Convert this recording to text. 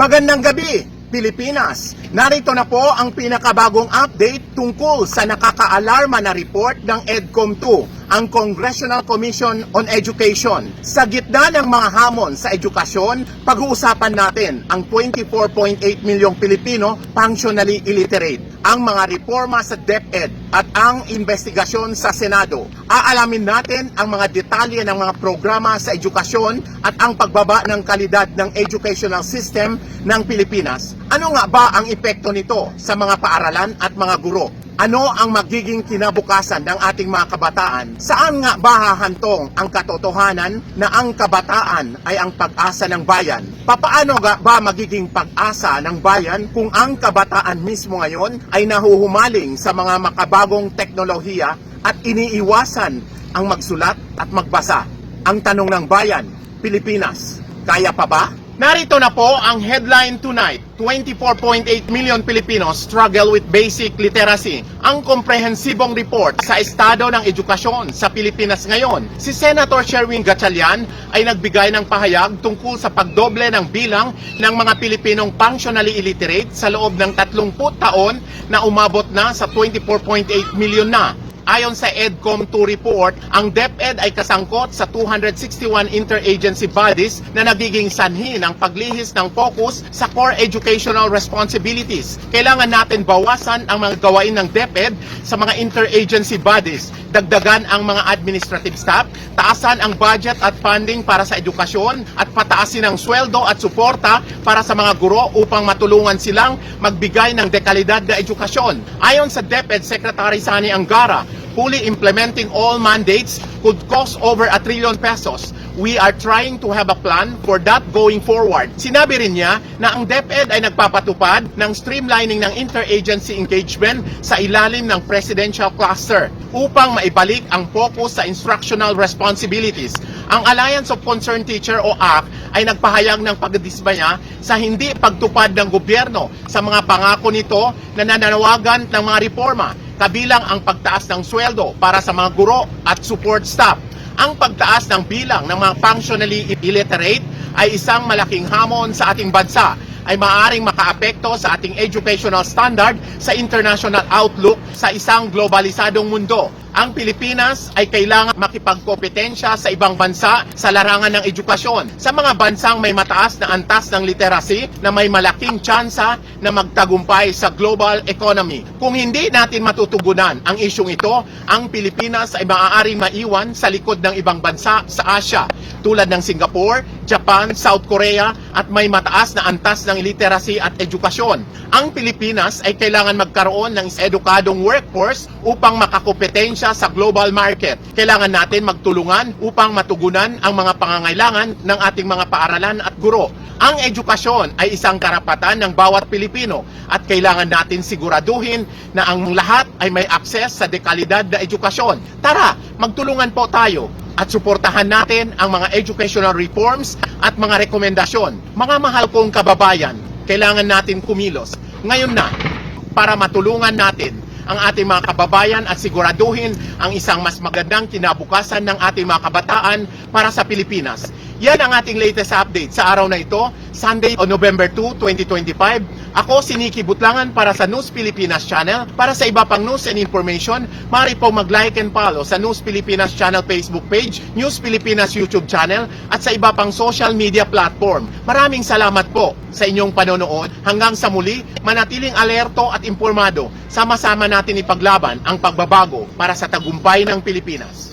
Magandang gabi, Pilipinas. Narito na po ang pinakabagong update tungkol sa nakakaalarma na report ng EDCOM 2, ang Congressional Commission on Education. Sa gitna ng mga hamon sa edukasyon, pag-uusapan natin ang 24.8 milyong Pilipino functionally illiterate, ang mga reforma sa DepEd at ang investigasyon sa Senado. Aalamin natin ang mga detalye ng mga programa sa edukasyon at ang pagbaba ng kalidad ng educational system ng Pilipinas. Ano nga ba ang epekto nito sa mga paaralan at mga guro? Ano ang magiging kinabukasan ng ating mga kabataan? Saan nga ba hahantong ang katotohanan na ang kabataan ay ang pag-asa ng bayan? Papaano ba magiging pag-asa ng bayan kung ang kabataan mismo ngayon ay nahuhumaling sa mga makabagong teknolohiya at iniiwasan ang magsulat at magbasa? Ang tanong ng bayan, Pilipinas, kaya pa ba? Narito na po ang headline tonight. 24.8 million Filipinos struggle with basic literacy. Ang komprehensibong report sa estado ng edukasyon sa Pilipinas ngayon. Si Senator Sherwin Gatchalian ay nagbigay ng pahayag tungkol sa pagdoble ng bilang ng mga Pilipinong functionally illiterate sa loob ng 30 taon na umabot na sa 24.8 million na. Ayon sa EDCOM 2 report, ang DepEd ay kasangkot sa 261 interagency bodies na nagiging sanhi ng paglihis ng focus sa core educational responsibilities. Kailangan natin bawasan ang mga gawain ng DepEd sa mga interagency bodies, dagdagan ang mga administrative staff, taasan ang budget at funding para sa edukasyon at pataasin ang sweldo at suporta para sa mga guro upang matulungan silang magbigay ng dekalidad na edukasyon. Ayon sa DepEd Secretary Sani Angara, fully implementing all mandates could cost over a trillion pesos. We are trying to have a plan for that going forward. Sinabi rin niya na ang DepEd ay nagpapatupad ng streamlining ng interagency engagement sa ilalim ng presidential cluster upang maibalik ang focus sa instructional responsibilities. Ang Alliance of Concerned Teacher o ACT ay nagpahayag ng pagdismaya sa hindi pagtupad ng gobyerno sa mga pangako nito na nananawagan ng mga reforma kabilang ang pagtaas ng sweldo para sa mga guro at support staff. Ang pagtaas ng bilang ng mga functionally illiterate ay isang malaking hamon sa ating bansa ay maaaring makaapekto sa ating educational standard sa international outlook sa isang globalisadong mundo. Ang Pilipinas ay kailangan makipagkompetensya sa ibang bansa sa larangan ng edukasyon. Sa mga bansang may mataas na antas ng literacy na may malaking tsansa na magtagumpay sa global economy. Kung hindi natin matutugunan ang isyong ito, ang Pilipinas ay maaaring maiwan sa likod ng ibang bansa sa Asia tulad ng Singapore, Japan, South Korea at may mataas na antas ng literacy at edukasyon. Ang Pilipinas ay kailangan magkaroon ng edukadong workforce upang makakompetensya sa global market. Kailangan natin magtulungan upang matugunan ang mga pangangailangan ng ating mga paaralan at guro. Ang edukasyon ay isang karapatan ng bawat Pilipino at kailangan natin siguraduhin na ang lahat ay may akses sa dekalidad na edukasyon. Tara, magtulungan po tayo at suportahan natin ang mga educational reforms at mga rekomendasyon. Mga mahal kong kababayan, kailangan natin kumilos. Ngayon na, para matulungan natin ang ating mga kababayan at siguraduhin ang isang mas magandang kinabukasan ng ating mga kabataan para sa Pilipinas. Yan ang ating latest update sa araw na ito, Sunday o November 2, 2025. Ako si Nikki Butlangan para sa News Pilipinas Channel. Para sa iba pang news and information, maaari po mag-like and follow sa News Pilipinas Channel Facebook page, News Pilipinas YouTube channel, at sa iba pang social media platform. Maraming salamat po sa inyong panonood. Hanggang sa muli, manatiling alerto at impormado. Sama-sama natin ipaglaban ang pagbabago para sa tagumpay ng Pilipinas.